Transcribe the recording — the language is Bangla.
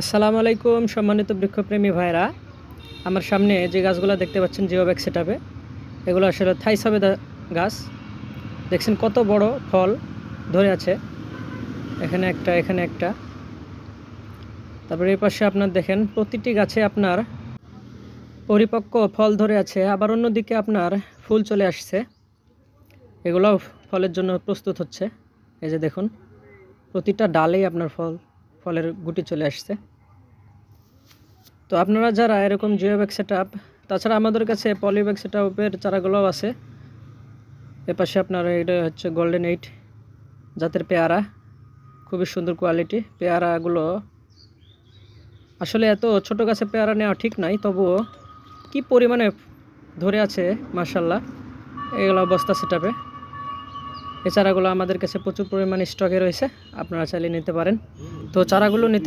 আসসালামু আলাইকুম, সম্মানিত বৃক্ষপ্রেমী ভাইরা আমার সামনে যে গাছগুলো দেখতে পাচ্ছেন জিও ব্যাগ সেটাপে এগুলো আসলে থাই সাবেদা গাছ। দেখছেন কত বড় ফল ধরে আছে। এখানে একটা এখানে একটা। তারপরে এই পাশে আপনার দেখেন, প্রতিটি গাছে আপনার পরিপক্ক ফল ধরে আছে। আবার অন্যদিকে আপনার ফুল চলে আসছে। এগুলোও ফলের জন্য প্রস্তুত হচ্ছে। এই যে দেখুন, প্রতিটা ডালেই আপনার ফল। ফলের গুটি চলে আসছে। তো আপনারা যারা এরকম জিও ব্যাগ সেট আপ তাছাড়া আমাদের কাছে পলি ব্যাগ সেট আপের চারাগুলোও আছে এপাশে আপনার এটা হচ্ছে গোল্ডেন এইট জাতের পেয়ারা, খুবই সুন্দর কোয়ালিটি পেয়ারাগুলো আসলে এত ছোট গাছে পেয়ারা নেওয়া ঠিক নাই, তবুও কি পরিমাণে ধরে আছে মার্শাল্লাহ এগুলো বস্তা সেট আপে এই চারাগুলো আমাদের কাছে প্রচুর পরিমাণে স্টকে রয়েছে, আপনারা চাইলে নিতে পারেন। তো চারাগুলো নিতে